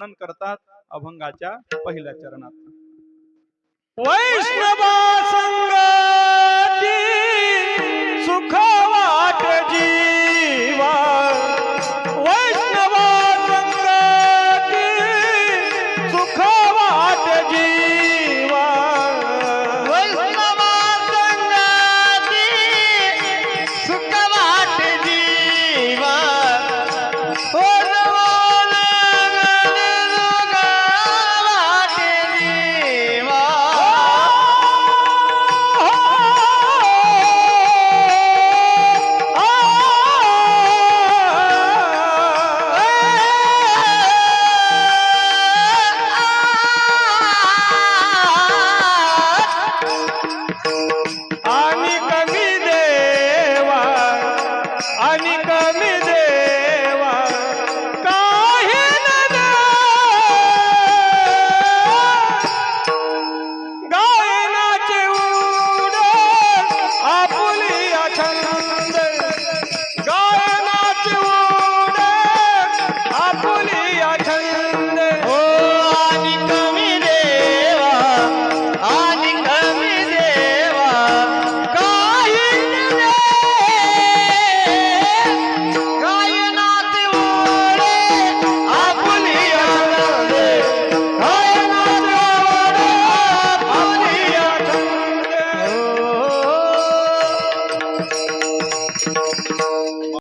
वर्णन करतात अभंगाच्या पहिल्या चरणात. वैष्णव संगती सुख वाट जीवा. वैष्णवा संगती सुख वाट